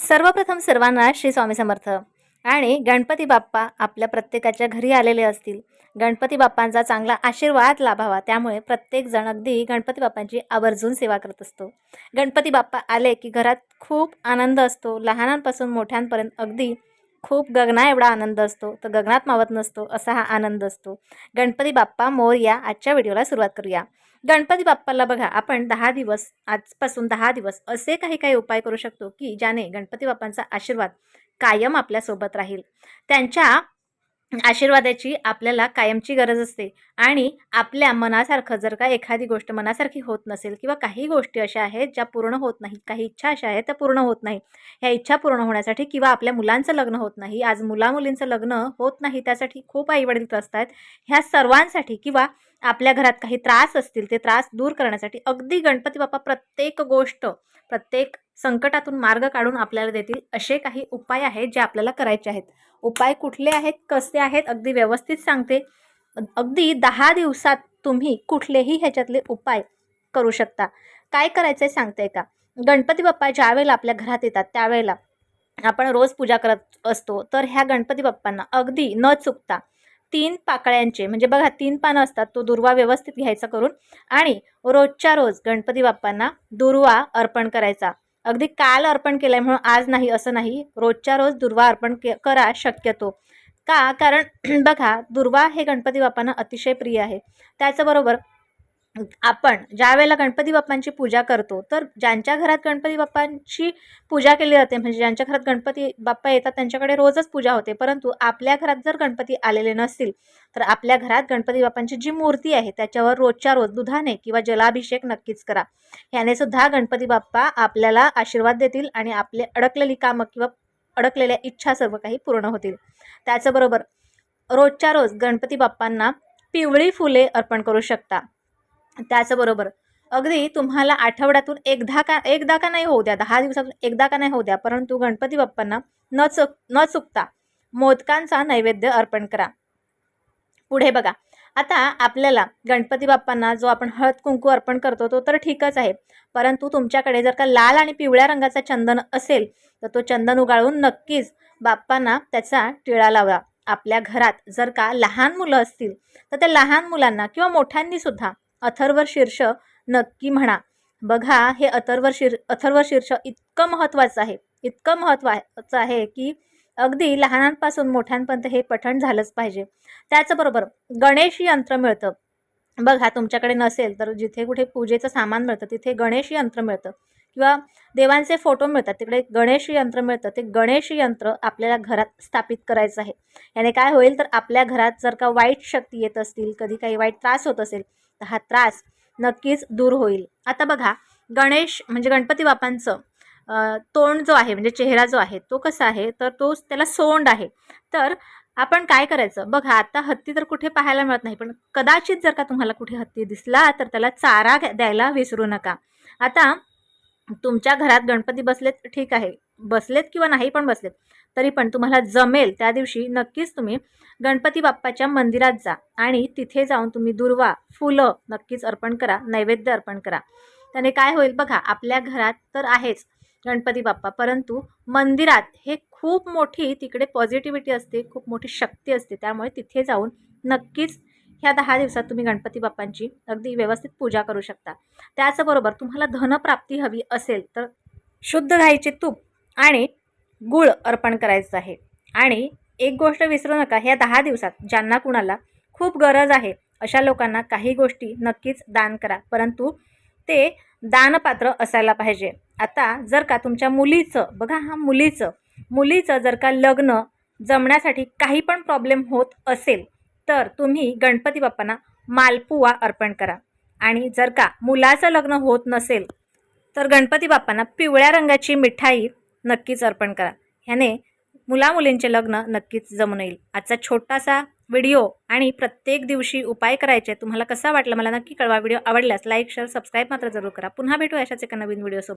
सर्वप्रथम सर्वांना श्री स्वामी समर्थ. आणि गणपती बाप्पा आपल्या प्रत्येकाच्या घरी आलेले असतील. गणपती बाप्पांचा चांगला आशीर्वाद लाभावा. त्यामुळे प्रत्येकजण अगदी गणपती बाप्पांची आवर्जून सेवा करत असतो. गणपती बाप्पा आले की घरात खूप आनंद असतो. लहानांपासून मोठ्यांपर्यंत अगदी खूप गगना एवढा आनंद असतो. तर गगनात मावत नसतो असा हा आनंद असतो. गणपती बाप्पा मोर या आजच्या व्हिडिओला सुरुवात करूया. गणपती बाप्पाला बघा आपण दहा दिवस आजपासून दहा दिवस असे काही काही उपाय करू शकतो की ज्याने गणपती बाप्पांचा आशीर्वाद कायम आपल्यासोबत राहील. त्यांच्या आशीर्वादाची आपल्याला कायमची गरज असते आणि आपल्या मनासारखं जर का एखादी गोष्ट मनासारखी होत नसेल किंवा काही गोष्टी अशा आहेत ज्या पूर्ण होत नाही काही इच्छा अशा आहेत त्या पूर्ण होत नाही ह्या इच्छा पूर्ण होण्यासाठी किंवा आपल्या मुलांचं लग्न होत नाही आज मुलामुलींचं लग्न होत नाही त्यासाठी खूप आईवडील त्रस्त आहेत. ह्या सर्वांसाठी किंवा आपल्या घरात काही त्रास असतील ते त्रास दूर करण्यासाठी अगदी गणपती बाप्पा प्रत्येक गोष्ट प्रत्येक संकटातून मार्ग काढून आपल्याला देतील असे काही उपाय आहेत जे आपल्याला करायचे आहेत. उपाय कुठले आहेत कसे आहेत अगदी व्यवस्थित सांगते. अगदी दहा दिवसात तुम्ही कुठलेही ह्याच्यातले उपाय करू शकता. काय करायचं आहे सांगते का? गणपती बाप्पा ज्या वेळेला आपल्या घरात येतात त्यावेळेला आपण रोज पूजा करत असतो तर ह्या गणपती बाप्पांना अगदी न चुकता तीन पाकळ्यांचे म्हणजे बघा तीन पानं असतात तो दुर्वा व्यवस्थित घ्यायचा करून आणि रोजच्या रोज गणपती बाप्पांना दुर्वा अर्पण करायचा. अगदी काल अर्पण केलंय म्हणून आज नाही असं नाही. रोजच्या रोज दुर्वा अर्पण करा शक्यतो. का? कारण बघा दुर्वा हे गणपती बाप्पांना अतिशय प्रिय आहे. त्याचबरोबर आपण ज्या वेळेला गणपती बाप्पांची पूजा करतो तर ज्यांच्या घरात गणपती बाप्पांची पूजा केली जाते म्हणजे ज्यांच्या घरात गणपती बाप्पा येतात त्यांच्याकडे रोजच पूजा होते. परंतु आपल्या घरात जर गणपती आलेले नसतील तर आपल्या घरात गणपती बाप्पांची जी मूर्ती आहे त्याच्यावर रोजच्या रोज दुधाने किंवा जलाभिषेक नक्कीच करा. ह्याने सुद्धा गणपती बाप्पा आपल्याला आशीर्वाद देतील आणि आपले अडकलेली कामं किंवा अडकलेल्या इच्छा सर्व काही पूर्ण होतील. त्याचबरोबर रोजच्या रोज गणपती बाप्पांना पिवळी फुले अर्पण करू शकता. त्याचबरोबर अगदी तुम्हाला आठवड्यातून एकदा का एकदा का नाही होऊ द्या दहा दिवसातून एकदा का नाही होऊ द्या परंतु गणपती बाप्पांना न चुक न चुकता मोदकांचा नैवेद्य अर्पण करा. पुढे बघा. आता आपल्याला गणपती बाप्पांना जो आपण हळद कुंकू अर्पण करतो तो तर ठीकच आहे. परंतु तुमच्याकडे जर का लाल आणि पिवळ्या रंगाचा चंदन असेल तर तो चंदन उगाळून नक्कीच बाप्पांना त्याचा टिळा लावा. आपल्या घरात जर का लहान मुलं असतील तर त्या लहान मुलांना किंवा मोठ्यांनी सुद्धा अथर्व शीर्ष नक्की म्हणा. बघा हे अथर्व शीर अथर्व शीर्ष इतकं महत्त्वाचं आहे इतकं महत्त्वाचं आहे की अगदी लहानांपासून मोठ्यांपर्यंत हे पठण झालंच पाहिजे. त्याचबरोबर गणेश यंत्र मिळतं. बघा तुमच्याकडे नसेल तर जिथे कुठे पूजेचं सामान मिळतं तिथे गणेश यंत्र मिळतं. किंवा देवांचे फोटो मिळतात तिकडे गणेश यंत्र मिळतं. ते गणेश यंत्र आपल्याला घरात स्थापित करायचं आहे. याने काय होईल तर आपल्या घरात जर का वाईट शक्ती येत असतील कधी काही वाईट त्रास होत असेल तर हा त्रास नक्कीच दूर होईल. आता बघा गणेश म्हणजे गणपती बाप्पांचं तोंड जो आहे म्हणजे चेहरा जो आहे तो कसा आहे? तर तो त्याला सोंड आहे. तर आपण काय करायचं? बघा आता हत्ती तर कुठे पाहायला मिळत नाही पण कदाचित जर का तुम्हाला कुठे हत्ती दिसला तर त्याला चारा द्यायला विसरू नका. आता तुमच्या घरात गणपती बसलेत ठीक आहे. बसलेत किंवा नाही पण बसलेत तरी पण तुम्हाला जमेल त्या दिवशी नक्कीच तुम्ही गणपती बाप्पाच्या मंदिरात जा आणि तिथे जाऊन तुम्ही दुर्वा फुलं नक्कीच अर्पण करा नैवेद्य अर्पण करा. त्याने काय होईल बघा आपल्या घरात तर आहेच गणपती बाप्पा. परंतु मंदिरात हे खूप मोठी तिकडे पॉझिटिव्हिटी असते खूप मोठी शक्ती असते. त्यामुळे तिथे जाऊन नक्कीच ह्या दहा दिवसात तुम्ही गणपती बाप्पांची अगदी व्यवस्थित पूजा करू शकता. त्याचबरोबर तुम्हाला धनप्राप्ती हवी असेल तर शुद्ध गाईचे तूप आणि गुळ अर्पण करायचं आहे. आणि एक गोष्ट विसरू नका ह्या दहा दिवसात ज्यांना कुणाला खूप गरज आहे अशा लोकांना काही गोष्टी नक्कीच दान करा. परंतु ते दानपात्र असायला पाहिजे. आता जर का तुमच्या मुलीचं बघा हा मुलीचं मुलीचं जर का लग्न जमण्यासाठी काही पण प्रॉब्लेम होत असेल तर तुम्ही गणपती बाप्पांना मालपुवा अर्पण करा. आणि जर का मुलाचं लग्न होत नसेल तर गणपती बाप्पांना पिवळ्या रंगाची मिठाई नक्कीच अर्पण करा. ह्याने मुलामुलींचे लग्न नक्कीच जमून येईल. आजचा छोटासा व्हिडिओ आणि प्रत्येक दिवशी उपाय करायचे तुम्हाला कसा वाटला मला नक्की कळवा. व्हिडिओ आवडल्यास लाईक शेअर सबस्क्राईब मात्र जरूर करा. पुन्हा भेटू अशाच एका नवीन व्हिडिओसोबत.